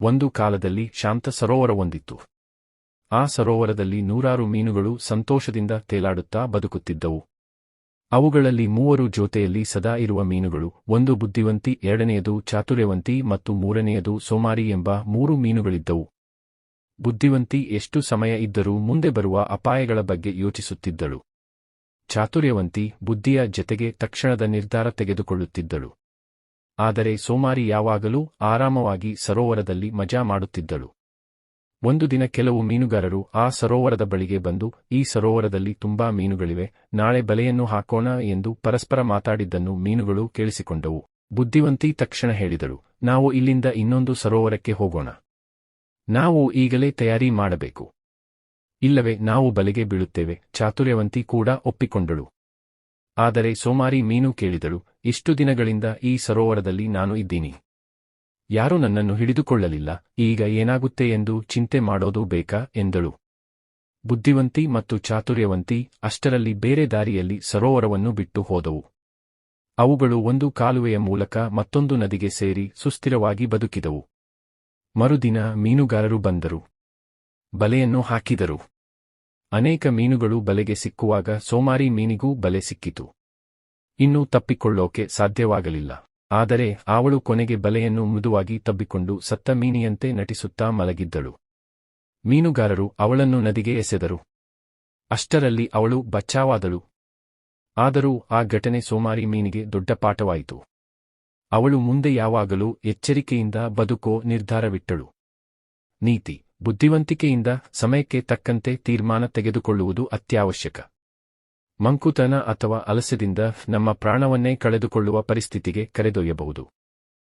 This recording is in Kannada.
ಒಂದು ಕಾಲದಲ್ಲಿ ಶಾಂತ ಸರೋವರವೊಂದಿತ್ತು ಆ ಸರೋವರದಲ್ಲಿ ನೂರಾರು ಮೀನುಗಳು ಸಂತೋಷದಿಂದ ತೇಲಾಡುತ್ತಾ ಬದುಕುತ್ತಿದ್ದವು. ಅವುಗಳಲ್ಲಿ ಮೂವರು ಜೊತೆಯಲ್ಲಿ ಸದಾ ಇರುವ ಮೀನುಗಳು, ಒಂದು ಬುದ್ಧಿವಂತಿ, ಎರಡನೆಯದು ಚಾತುರ್ಯವಂತಿ ಮತ್ತು ಮೂರನೆಯದು ಸೋಮಾರಿ ಎಂಬ ಮೂರು ಮೀನುಗಳಿದ್ದವು. ಬುದ್ಧಿವಂತಿ ಎಷ್ಟು ಸಮಯ ಇದ್ದರೂ ಮುಂದೆ ಬರುವ ಅಪಾಯಗಳ ಬಗ್ಗೆ ಯೋಚಿಸುತ್ತಿದ್ದಳು. ಚಾತುರ್ಯವಂತಿ ಬುದ್ಧಿಯ ಜತೆಗೆ ತಕ್ಷಣದ ನಿರ್ಧಾರ ತೆಗೆದುಕೊಳ್ಳುತ್ತಿದ್ದಳು. ಆದರೆ ಸೋಮಾರಿ ಯಾವಾಗಲೂ ಆರಾಮವಾಗಿ ಸರೋವರದಲ್ಲಿ ಮಜಾ ಮಾಡುತ್ತಿದ್ದಳು. ಒಂದು ದಿನ ಕೆಲವು ಮೀನುಗಾರರು ಆ ಸರೋವರದ ಬಳಿಗೆ ಬಂದು, ಈ ಸರೋವರದಲ್ಲಿ ತುಂಬಾ ಮೀನುಗಳಿವೆ, ನಾಳೆ ಬಲೆಯನ್ನು ಹಾಕೋಣ ಎಂದು ಪರಸ್ಪರ ಮಾತಾಡಿದ್ದನ್ನು ಮೀನುಗಳು ಕೇಳಿಸಿಕೊಂಡವು. ಬುದ್ಧಿವಂತಿ ತಕ್ಷಣ ಹೇಳಿದಳು, ನಾವು ಇಲ್ಲಿಂದ ಇನ್ನೊಂದು ಸರೋವರಕ್ಕೆ ಹೋಗೋಣ. ನಾವು ಈಗಲೇ ತಯಾರಿ ಮಾಡಬೇಕು. ಇಲ್ಲವೇ, ನಾವು ಬಲೆಗೆ ಬೀಳುತ್ತೇವೆ, ಚಾತುರ್ಯವಂತಿ ಕೂಡ ಒಪ್ಪಿಕೊಂಡಳು. ಆದರೆ ಸೋಮಾರಿ ಮೀನು ಕೇಳಿದಳು ಇಷ್ಟು ದಿನಗಳಿಂದ ಈ ಸರೋವರದಲ್ಲಿ ನಾನು ಇದ್ದೀನಿ. ಯಾರೂ ನನ್ನನ್ನು ಹಿಡಿದುಕೊಳ್ಳಲಿಲ್ಲ, ಈಗ ಏನಾಗುತ್ತೆ ಎಂದು ಚಿಂತೆ ಮಾಡೋದು ಬೇಕಾ ಎಂದಳು. ಬುದ್ಧಿವಂತಿ ಮತ್ತು ಚಾತುರ್ಯವಂತಿ ಅಷ್ಟರಲ್ಲಿ ಬೇರೆ ದಾರಿಯಲ್ಲಿ ಸರೋವರವನ್ನು ಬಿಟ್ಟು ಹೋದವು. ಅವುಗಳು ಒಂದು ಕಾಲುವೆಯ ಮೂಲಕ ಮತ್ತೊಂದು ನದಿಗೆ ಸೇರಿ ಸುಸ್ಥಿರವಾಗಿ ಬದುಕಿದವು. ಮರುದಿನ ಮೀನುಗಾರರು ಬಂದರು. ಬಲೆಯನ್ನು ಹಾಕಿದರು. ಅನೇಕ ಮೀನುಗಳು ಬಲೆಗೆ ಸಿಕ್ಕುವಾಗ ಸೋಮಾರಿ ಮೀನಿಗೂ ಬಲೆ ಸಿಕ್ಕಿತು. ಇನ್ನೂ ತಪ್ಪಿಕೊಳ್ಳೋಕೆ ಸಾಧ್ಯವಾಗಲಿಲ್ಲ. ಆದರೆ ಅವಳು ಕೊನೆಗೆ ಬಲೆಯನ್ನು ಮೃದುವಾಗಿ ತಬ್ಬಿಕೊಂಡು ಸತ್ತ ಮೀನಿಯಂತೆ ನಟಿಸುತ್ತಾ ಮಲಗಿದ್ದಳು. ಮೀನುಗಾರರು ಅವಳನ್ನು ನದಿಗೆ ಎಸೆದರು. ಅಷ್ಟರಲ್ಲಿ ಅವಳು ಬಚ್ಚಾವಾದಳು. ಆದರೂ ಆ ಘಟನೆ ಸೋಮಾರಿ ಮೀನಿಗೆ ದೊಡ್ಡ ಪಾಠವಾಯಿತು. ಅವಳು ಮುಂದೆ ಯಾವಾಗಲೂ ಎಚ್ಚರಿಕೆಯಿಂದ ಬದುಕೋ ನಿರ್ಧಾರವಿಟ್ಟಳು. ನೀತಿ, ಬುದ್ಧಿವಂತಿಕೆಯಿಂದ ಸಮಯಕ್ಕೆ ತಕ್ಕಂತೆ ತೀರ್ಮಾನ ತೆಗೆದುಕೊಳ್ಳುವುದು ಅತ್ಯವಶ್ಯಕ. ಮಂಕುತನ ಅಥವಾ ಅಲಸ್ಯದಿಂದ ನಮ್ಮ ಪ್ರಾಣವನ್ನೇ ಕಳೆದುಕೊಳ್ಳುವ ಪರಿಸ್ಥಿತಿಗೆ ಕರೆದೊಯ್ಯಬಹುದು.